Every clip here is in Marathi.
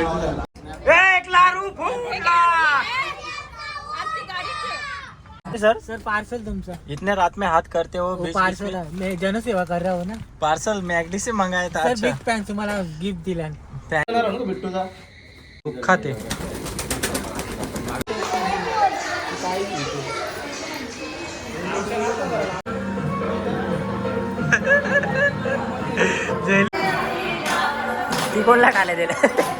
एक लारू फूटला सर? सर पार्सल तुमचा. इतने रात में हाथ करते हो वो पार्सल है मैं जनसेवा कर रहा हूँ ना. पार्सल मॅगडी से मंगाया था सर अच्छा। बिग पॅन तुम्हाला गिफ्ट दिला खाते। ती कोणला खायला दिलं?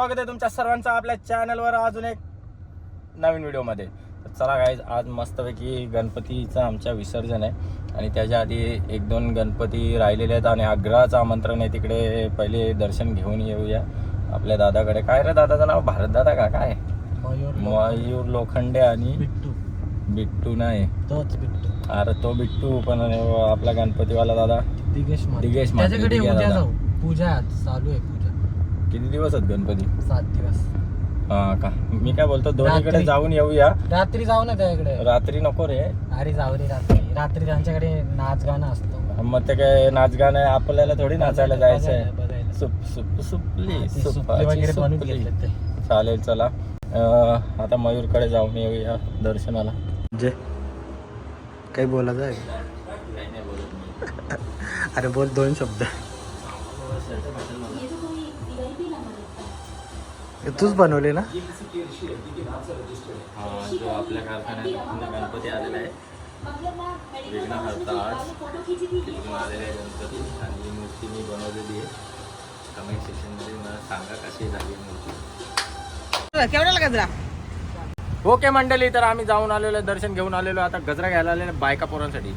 स्वागत आहे तुमच्या सर्वांचं आपल्या चॅनलवर अजून एक नवीन व्हिडिओमध्ये. तर चला गाईज आज मस्तपैकी गणपतीचं आमच्या विसर्जन आहे. आणि त्याच्या आधी एक दोन गणपती राहिलेले आहेत आणि आग्रहाचं आमंत्रण आहे तिकडे पहिले दर्शन घेऊन येऊया. आपल्या दादाकडे. काय रे दादाचं नाव भारत दादा का? काय? मयूर लोखंडे. आणि बिट्टू. बिट्टू नाही. तोच बिट्टू. अरे तो बिट्टू पण आपला गणपतीवाला दादा. दिगेश. दिगेश पूजा चालू आहे. किती दिवस आहेत गणपती? सात दिवस. हा का? मी काय बोलतो दोन्हीकडे रात्री. जाऊन येऊया. रात्री जाऊ ना त्याकडे रात्री नको रे. अरे जाऊ रे रात्री. रात्री त्यांच्याकडे नाच गाणं असतो. मग ते काय नाच गाणं आहे, आपल्याला थोडी नाचायला जायचं बघायला- आहे बघायला. सुप सुप सुपली ते सुपली सुपाची वगैरे बनवून सुपली. घेतलेत ते. चालेल चला. अं, आता मयूरकडे जाऊन येऊया दर्शनाला. जे. काही बोलायचं आहे? अरे बोल दोन शब्द. तूच बनवले ना? जो आपल्या कारखान्यात गणपती आलेला आहे. विघ्नहर्ता आज. तिथून आलेला आहे गणपती. आणि ही मूर्ती मी बनवलेली आहे. कमेंट सेक्शनमध्ये मला सांगा कशी झाली मूर्ती. केवढ्याला गजरा? ओके मंडळी तर आम्ही जाऊन आलेलो आहे, दर्शन घेऊन आलेलो आहे. आता गजरा घ्यायला आलेलो आहे बायका पोरांसाठी.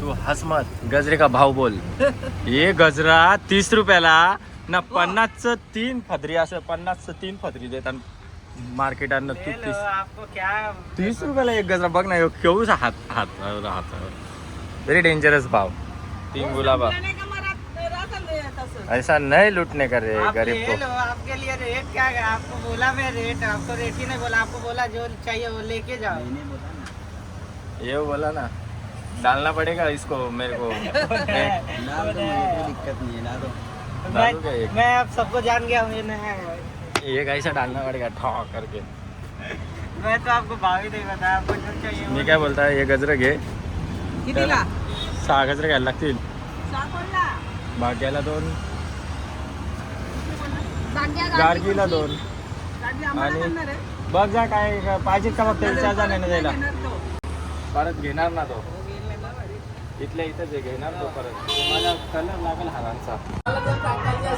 तू हस मत गजरे का भाव बोल. ये गजरा तीस रुपयाला. ना पन्नासचं तीन फदरी असं पन्नासचं तीन फदरी देतात. मार्केटात तू तीस आपको क्या तीस रुपयाला एक गजरा बघ ना केवढा हात हात हात व्हेरी डेंजरस भाव. तीन गुलाबा. ऐसा नहीं लूटने का रे गरीब को. आपके लिए रेट क्या है? आपको बोला मैं रेट आपको रेट ही नहीं बोला आपको बोला जो चाहिए वो लेके जाओ। ये बोला ना डालना पड़ेगा इसको मेरे को। मैं- डालू मैं अब सबको जान गया हूँ ये है। ऐसा डालना पड़ेगा ठॉ करके। मैं तो आपको भाव ही नहीं बताया आपको जो चाहिए मी काय बोलताय हे गजरे घे। कितीला सहा गजरे घ्यायला लागतील। भाग्याला दोन। गार्गीला दोन। आणि बघ जा काय काय पाहिजे का बघ त्यांच्या जाण्याने जायला. परत घेणार ना तो. इथल्या इथंच आहे घेणार तो परत. मला कलर लागेल हारांचा.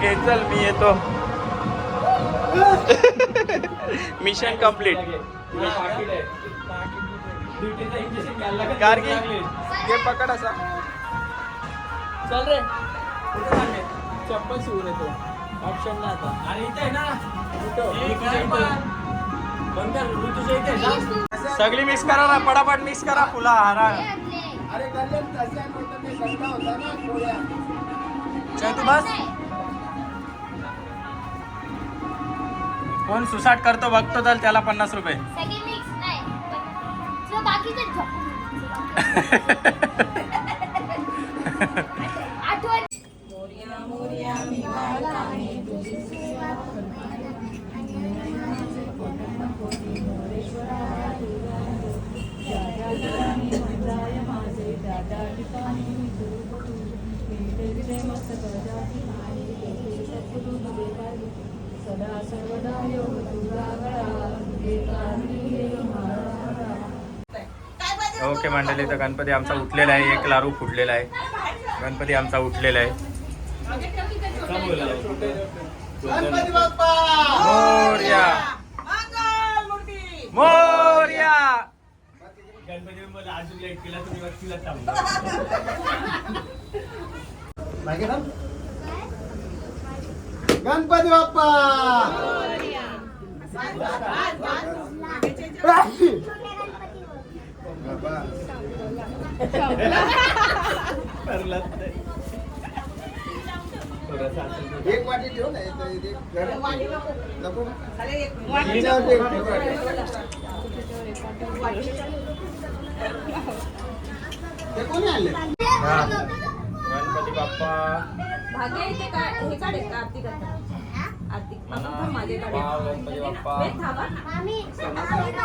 घे चल मी येतो. मिशन कंप्लीट गार्गी घे पकड असा. चल रे. चप्पल शिवून येतो ऑप्शन ना आता. अरे इथे ना सगळी मिक्स करा ना पटापट मिक्स करा फुला हारा. चल तू बस. कोण सुसाट करतो बघतो तर त्याला पन्नास रुपये. सगळी मिक्स नाही पण बाकीचे आठवण तुझे मस्तक जाती माने तुझे सद्गुरु तुझे पाणी सदा सर्वदा योग ओके मंडळी तर गणपती आमचा उठलेला आहे. एक लारू फुटलेला आहे. गणपती आमचा उठलेला आहे. मोरया. मोरया. गणपती मला अजून लेट केला तुम्ही वरतीला गणपती बाप्पा! एक वाटी ठेव ना नको. ते कोणी आले गणपती बाप्पा. भाग्य इथे काय? हे काढे कार्तिक आता आर्थिक बाबा माझे काढे वाव, गणपती बाप्पा. वेद थांबा.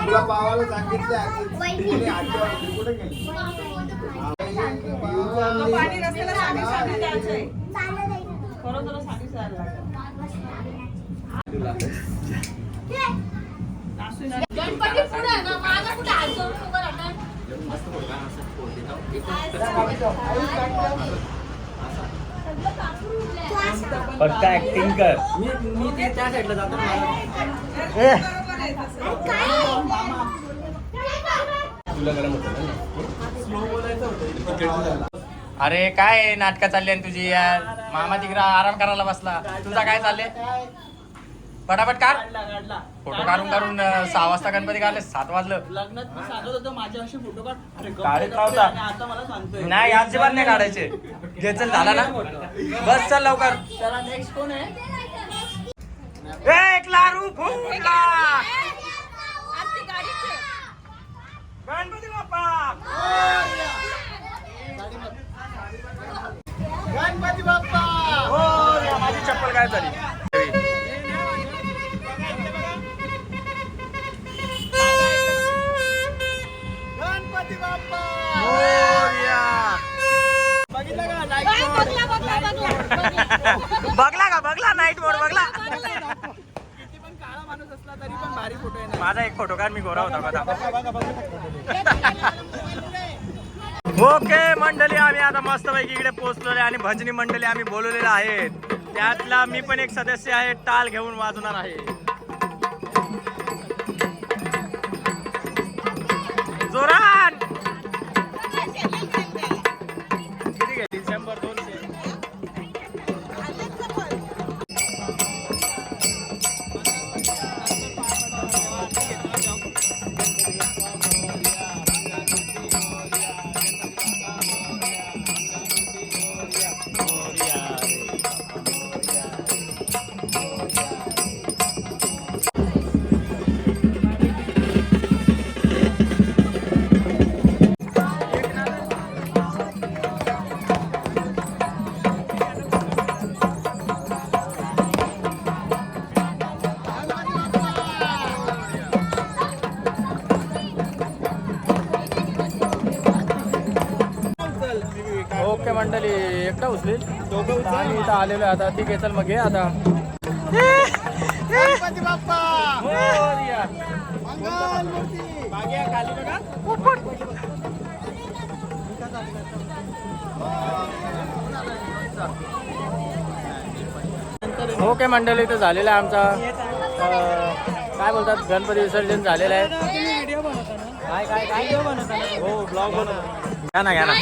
तुला पावाला सांगितले आधी. वहिनी. तिने आधी वाजता कुठे गेली? पाणी रस्त्याला साडी साडी द्यायचं आहे. चालत आहे. खरं तुला साडी साडी लागेल. गणपती पुढे आहे ना मागं कुठे हात जोडून उभं राहणार? फक्त ऍक्टिंग कर. मी मी ते त्या साईडला जातो स्लो बोलायचं होतं अरे काय नाटक चालली आहे तुझी यार? मामा तिकडे आराम करायला बसला. तुझा काय चालले पटापट काढ. काढला काढला. फोटो काढून काढून सहा वाजता गणपती काढले सात वाजलं. लग्नात मी सांगत होतो माझ्या असे फोटो काढ. अरे काढत नव्हता. आता मला सांगतोय. नाही अजिबात नाही काढायचे. घे चल झाला ना? बस चल लवकर. चला नेक्स्ट कोण आहे? एक लारू गाडीचे गणपती बाप्पा. गणपती बाप्पा. हो माझी चप्पल काय झाली. बघला बघला बघला बघला का? बघला नाईट मोड बघला. किती पण काळा माणूस असला तरी पण भारी फोटो येणार. माझा एक फोटो काढ मी गोरा होता कदा बघा ओके मंडळी आम्ही आता मस्तपैकी इकडे पोहोचलोय आणि भजनी मंडळी आम्ही बोलवलेलं आहेत. त्यातला मी पण एक सदस्य आहे टाल घेऊन वाजवणार आहे. मंडळी एकटा आम्ही इथं आलेलो आता. ठीक आहे चल मग घे आता. ओके मंडळी इथं झालेला आहे आमचा. काय बोलतात? गणपती विसर्जन झालेलं आहे. बनवता काय काय काय? बनवता हो ब्लॉग बनव घ्या ना घ्या ना.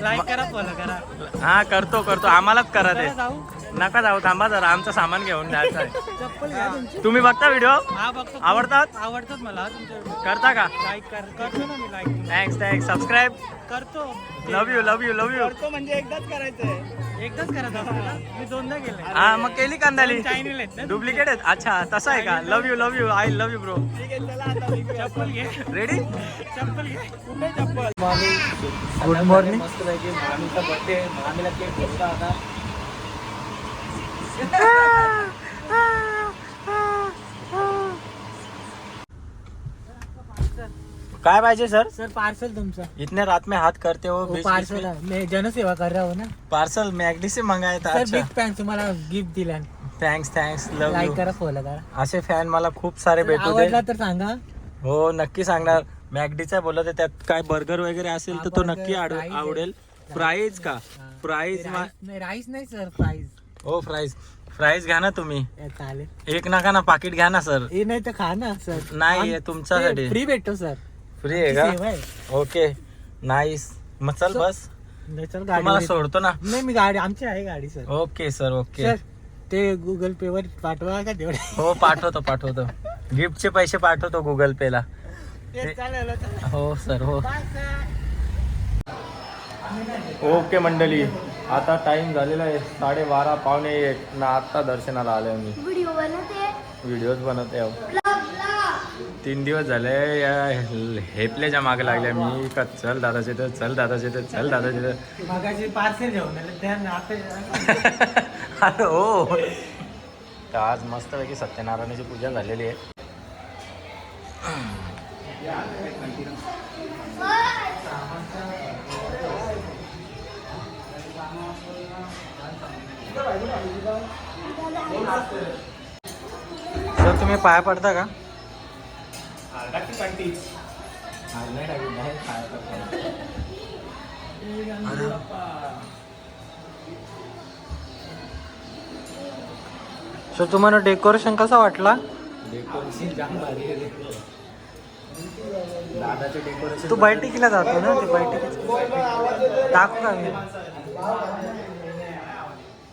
लाईक करा फॉलो करा. हा करतो करतो. आम्हालाच करा ते. जाऊ. नका जाऊ थांबा जरा आमचं सामान घेऊन जायचं आहे. चप्पल घ्या तुमची. तुम्ही बघता व्हिडिओ हा बघतो. आवडतात? आवडतात मला तुमच्या करता का? लाईक कर करतो ना मी लाईक थँक्स थँक्स सबस्क्राईब करतो. Love you love you love you करतो म्हणजे एकदाच करायचंय. एकदाच असतो ना? मी दोनदा केलंय. हा मग केली कांदाली. चायनील आहेत ना डुप्लिकेट आहेत? अच्छा तसं आहे का? Love you love you I love you bro ठीक आहे चला आता चप्पल घे. रेडी चप्पल घे. कुठे चप्पल? गुड मॉर्निंग मस्त पैकी मामीचा बर्थडे मामीला केक घेतला आता. काय पाहिजे सर? सर पार्सल तुमचा. इतने रात में हाथ करते हो वो पार्सल है मैं जनसेवा कर रहा हूँ ना। पार्सल मॅगडी से मंगाया था सर अच्छा। बिग फॅन तुम्हाला गिफ्ट दिला thanks thanks love like you करा फॉलो करा। असे फॅन मला खूप सारे भेटू दे। आवडला तर सांगा। हो नक्की सांगणार. मॅगडीचा बोलत आहे, त्यात काय बर्गर वगैरे असेल तर तो हा, नक्की burger, आड- fries आहे. आवडेल. प्राईज का? प्राईज राईस नाही सर प्राईज हो प्राईज प्राईज घ्या ना तुम्ही. चालेल. एक नका ना पाकिट घ्या ना सर हे नाही तर खा ना सर नाही, हे तुमच्यासाठी. फ्री भेटतो सर फ्री आहे सेवा का आहे. ओके नाईस मग चल बस. नाही चल तुम्हाला सोडतो ना. नाही मी गाडी आमची आहे गाडी sir okay sir okay sir ते गुगल पे वर पाठवा का तेवढे? हो पाठवतो पाठवतो. गिफ्टचे पैसे पाठवतो गुगल पे ला. ते चालेल आता. हो सर हो. ओके मंडळी. आता टाइम झालेला आहे साडेबारा पावणे एक. ना आत्ता दर्शनाला आलोय मी. व्हिडिओ बनवते? व्हिडिओज बनवते आहो. ब्लॉगला तीन दिवस झाले या हेपल्याच्या मागे लागल्या मी. का चल दादाचे तर चल दादाचे तर चल दादाचे तर. मगाशी पार्सल घेऊन आले त्या आता अरे हो. तर आज मस्तपैकी सत्यनारायणाची पूजा झालेली आहे. सर तुम्ही पाया पडता का. सर तुम्हाला डेकोरेशन कसा वाटला? डेकोरेशन जाम भारी आहे दादाचे डेकोरेशन तू बैठकीला जातो ना ते बैठकीच दाखव का मी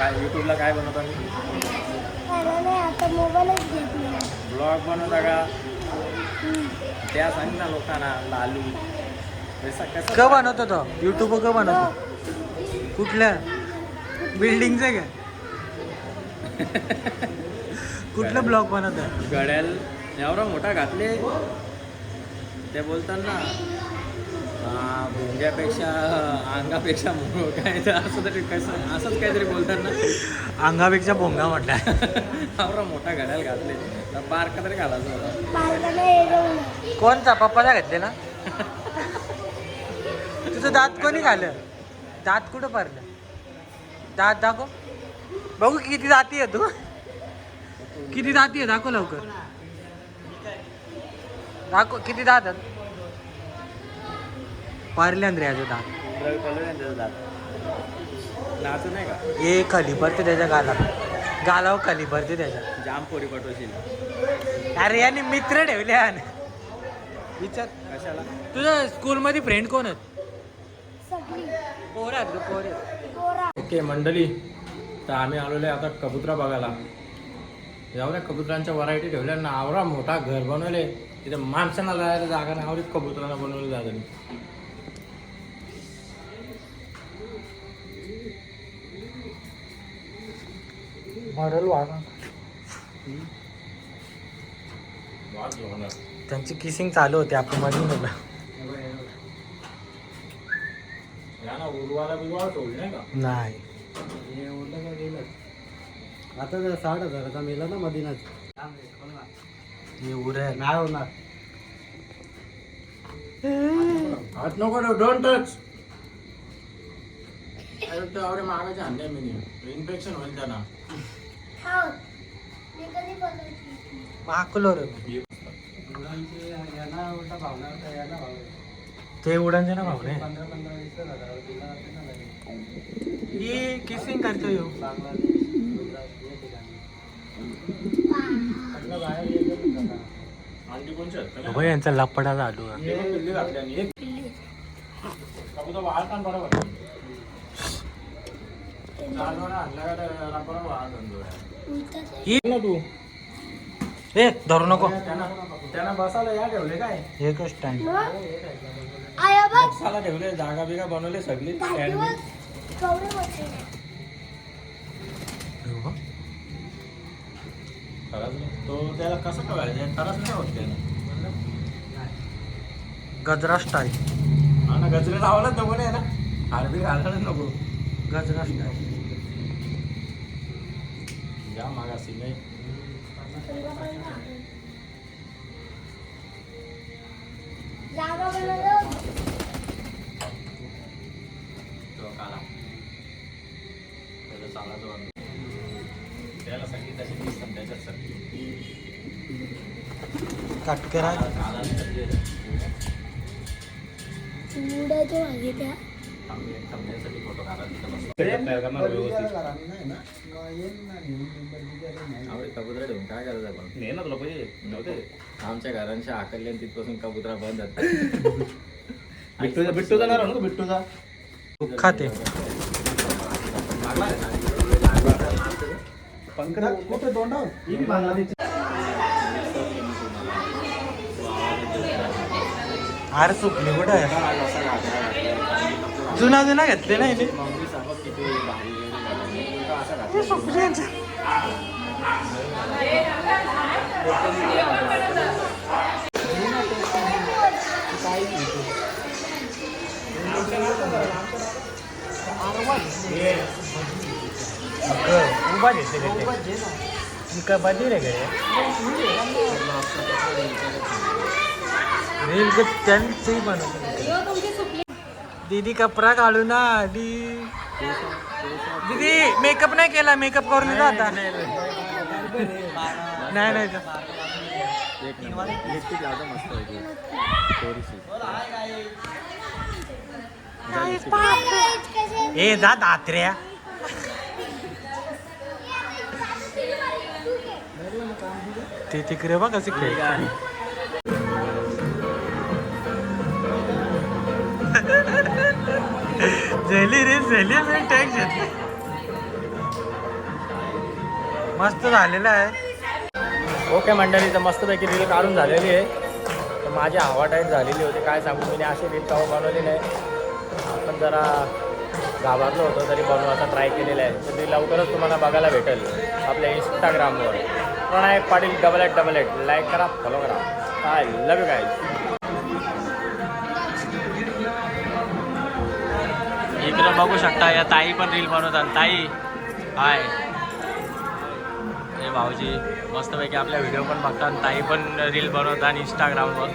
काय यूट्यूबला काय बनवतो मी नाही आता मोबाईलच घेतला ब्लॉग बनवता का? त्या सांग ना लोकांना लालू. क बनवतो तो? युट्यूब क बनवतो? कुठल्या? बिल्डिंगचं का? कुठलं ब्लॉग बनवतो गड्याल. एवढा मोठा घातले. ते बोलतात ना हा, भोंग्यापेक्षा अंगापेक्षा काय असं तरी कसं असंच काहीतरी बोलतात ना. अंगापेक्षा भोंगा म्हटला एवढा मोठा घड्याल घातले. बारका तरी घालायचा होता. कोणचा? पप्पाला घातले ना? तुझं दात कोणी घालं दात कुठं पडलं दात दाखव. बघू किती जाती आहे तू. किती जाती आहे? दाखव लवकर. दाखव किती दात आहेत? पारले अंद्रे याचं दात. नाचू नाही का हे खाली भरते त्याच्या गाला गालावर खाली भरते त्याच्या. जाम पोरी पटवशील अरे याने मित्र ठेवले याने. विचार. कशाला? तुझं स्कूलमध्ये फ्रेंड कोण आहेत? सगळी. पोर आहेत ग, पोर आहेत? गोरा ओके मंडळी तर आम्ही आलेलो आहे आता कबुतरा बघायला. एवढ्या कबुतरांच्या व्हरायटी ठेवल्या ना आवरा मोठा घर बनवले. तिथे माणसांना जायला जागा नाही आवडीत कबुतरांना बनवलं जागा नाही मॉडेल वाघ त्यांची किसिंग चालू होती आपण मध्ये ठेवली नाही का? नाही. आता जर साठ हजाराचा मेला ना मदिनाच हे उरेल नाही होणार. हात नको डोंट टच एवढे मागाचे आणले मी इन्फेक्शन होईल त्यांना. खाऊ मी कधी बघायची माकलो रे यांना उलटा भावना होता, यांना भाव आहे. ते उडानचे ना भाऊ रे पंधरा पंधरा वीस हजार दिला जाते ना लगेच. ही किसिंग करतो यो. या भाई यांचा लपडा चालू आहे हे ही ना तू ए धरू नको. त्यांना त्यांना बसायला या ठेवले काय? एकच स्टँड आया बघ. बसायला ठेवले जागा बिगा बनवले सगळी. तो त्याला कसं कळायचं? खरंच नाही होत त्यानं गजरा स्टाईल हा ना गजरे लावायलाच नको नाही ना हारबी घालायलाच नको. गजरा स्टाईल जा तो काला. त्याला चांगला तो आणला. त्याला सगळी तशी दिसतात त्याच्यात सगळी काटकेरा काला सगळी आहे. चिवड्याच्या मागे त्या. आम्ही एक फोटो काढायला कबुतरा ठेवून काय करायचं आपण? नाही ना तुला पाहिजे नव्हते आमच्या घरांच्या आकल्या तिथपासून कबुतरा बंद बिट्टूचा बिट्टू जाणार ना बिट्टूचा खाते. पंकज कुठे तोंडावर? आर सुकली कुठं? आहे. जुना जुना घेतले ना इथे उभा घेतले घेतले रे गे रील के त्यांची बनवतो दीदी कपडा काढू ना दी. दीदी मेकअप नाही केला मेकअप करून येतो आता. नाही नाही ए जा दात्र्या. ते तिकडे बघ कसे खेळ झेली रे झेली मी टॅक्स घेतली मस्त झालेलं आहे. ओके मंडळी तर मस्तपैकी रील काढून झालेली आहे. तर माझी हवा टाईट झालेली होती. काय सांगू मी अशी रील काव बनवली नाही. आपण जरा घाबरलो होतो तरी बनवायचा ट्राय केलेला आहे. तर ती लवकरच तुम्हाला बघायला भेटेल आपल्या इंस्टाग्रामवर Pranay Patil double eight double eight like करा फॉलो करा. काय लव यू मित्र बघू शकता या ताई पण रील बनवतात. ताई हाय. हे भाऊजी मस्तपैकी आपल्या व्हिडिओ पण बघतात ताई पण रील बनवतात इंस्टाग्रामवर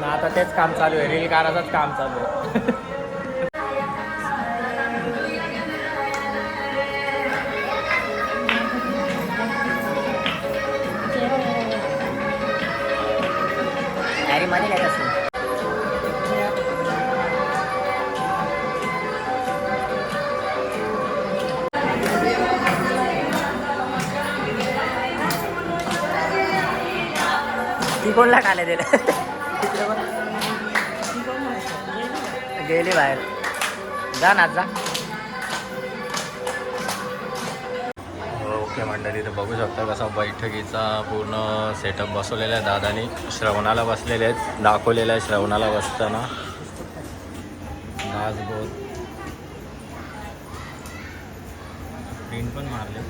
ना आता तेच काम चालू आहे. रील काराचंच काम चालू आहे. कोणला खाले दिलं? गेली बाहेर. जा ना जा. ओके मंडळी तर बघू शकता कसा बैठकीचा पूर्ण सेटअप बसवलेला आहे दादानी. श्रवणाला बसलेले आहेत. दाखवलेलं आहे श्रवणाला बसताना. दासबोध. प्रिंट पण मारले.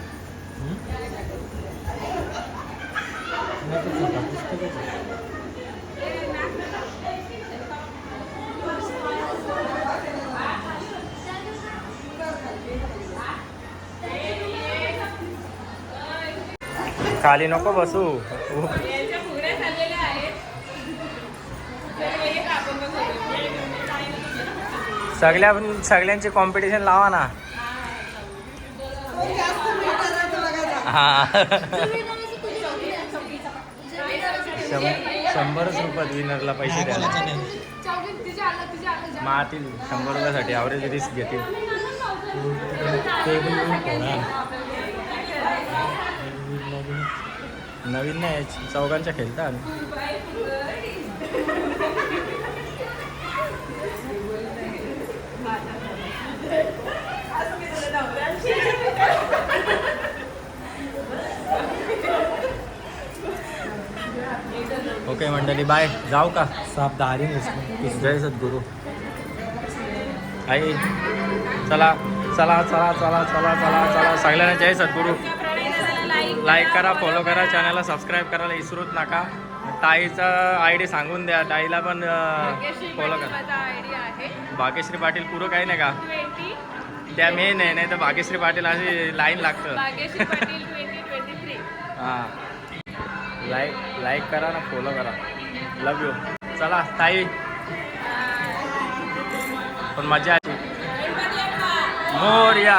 खाली नको बसू. सगळ्या सगळ्यांची कॉम्पिटिशन लावा ना. हा. शंभरच रुपयात विनरला पैसे द्यायला मातील शंभर रुपयासाठी ॲव्हरेज रिस्क घेतील. नवीन नाही चौघांच्या खेळता ओके मंडळी बाय जाऊ का? साप दारी जय सद्गुरू आई चला चला चला चला चला चला चला सांगल्याने जय सद्गुरू. लाईक करा फॉलो करा चॅनलला सबस्क्राईब करायला विसरूच नका. ताईचा आय डी सांगून द्या. ताईला पण फॉलो करा. भाग्यश्री पाटील पुरं काही नाही का? त्या मेन आहे नाही तर भाग्यश्री पाटील अशी लाईन लागतं. हां. लाईक लाईक करा ना फॉलो करा. लव यू चला ताई. पण मजा आली. मोर्या.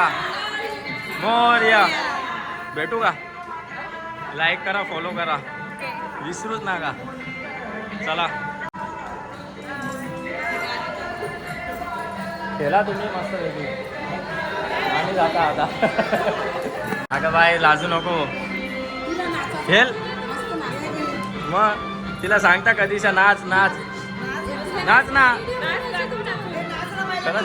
मोर्या. भेटू का? लाईक करा फॉलो करा. विसरूच नका. चला. खेळा तुम्ही मस्त आम्ही जाता आता. अगं बाई लाजू नको. खेळ. मग तिला सांगता कधीच्या नाच नाच. नाच ना. खरंच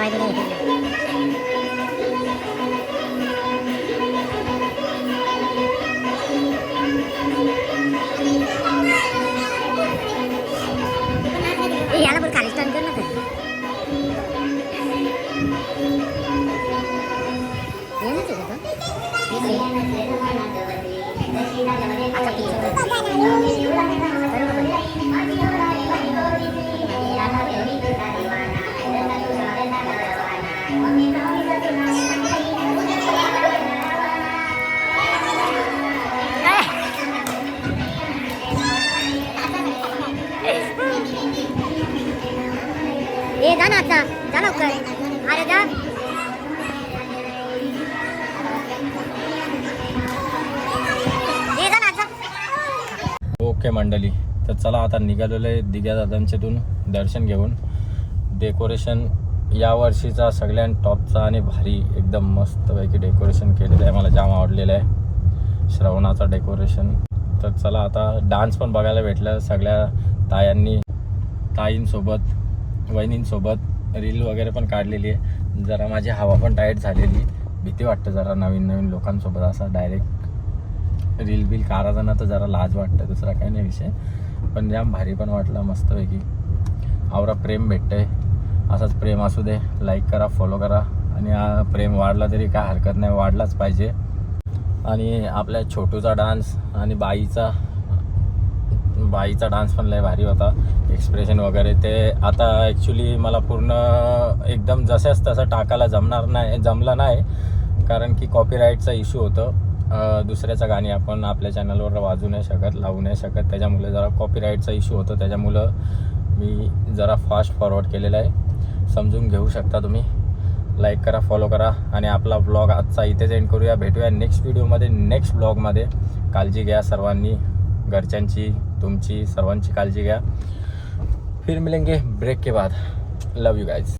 म्हणायचे याला पण खाली स्टँड कर ना ते. येणंच आहे का जा लवकर अरे जा ओके मंडळी तर चला आता निघालेलं आहे दिघ्या दादांच्यातून दर्शन घेऊन. डेकोरेशन या वर्षीचा सगळ्यां टॉपचा आणि भारी एकदम मस्तपैकी डेकोरेशन केलेलं आहे. मला जाम आवडलेलं आहे. श्रवणाचं डेकोरेशन तर चला आता डान्स पण बघायला भेटलं. सगळ्या तायांनी ताईंसोबत वहिनींसोबत. रील वगैरे पण काढलेली आहे. जरा माझी हवा पण टाईट झालेली. भीती वाटतं जरा नवीन नवीन लोकांसोबत. असा डायरेक्ट रील बिल ना तर जरा लाज वाटतं. दुसरा काही नाही विषय. पण जाम भारी पण वाटलं मस्तपैकी. आवरा प्रेम भेटतंय. असंच प्रेम असू दे. लाईक करा फॉलो करा. आणि हा प्रेम वाढला तरी काय हरकत नाही. वाढलाच पाहिजे. आणि आपल्या छोटूचा डान्स आणि बाईचा बाईचा डान्स पण लय भारी होता एक्सप्रेशन वगैरे. ते आता ॲक्च्युली मला पूर्ण एकदम जसंच तसं टाकायला जमणार नाही जमलं नाही कारण की कॉपीराईटचा इश्यू होतं. दुसऱ्याचं गाणी आपण आपल्या चॅनलवर वाजू नाही शकत लावू नाही शकत. त्याच्यामुळे जरा कॉपीराईटचा इश्यू होतो. त्याच्यामुळं मी जरा फास्ट फॉरवर्ड केलेलं आहे. समजून घेऊ शकता तुम्ही. लाईक करा फॉलो करा. आणि आपला ब्लॉग आजचा इथेच एंड करूया. भेटूया नेक्स्ट व्हिडिओमध्ये नेक्स्ट ब्लॉगमध्ये काळजी घ्या सर्वांनी. घरच्यांची तुमची सर्वांची काळजी घ्या. फिर मिलेंगे ब्रेक के बाद. लव यू गाइज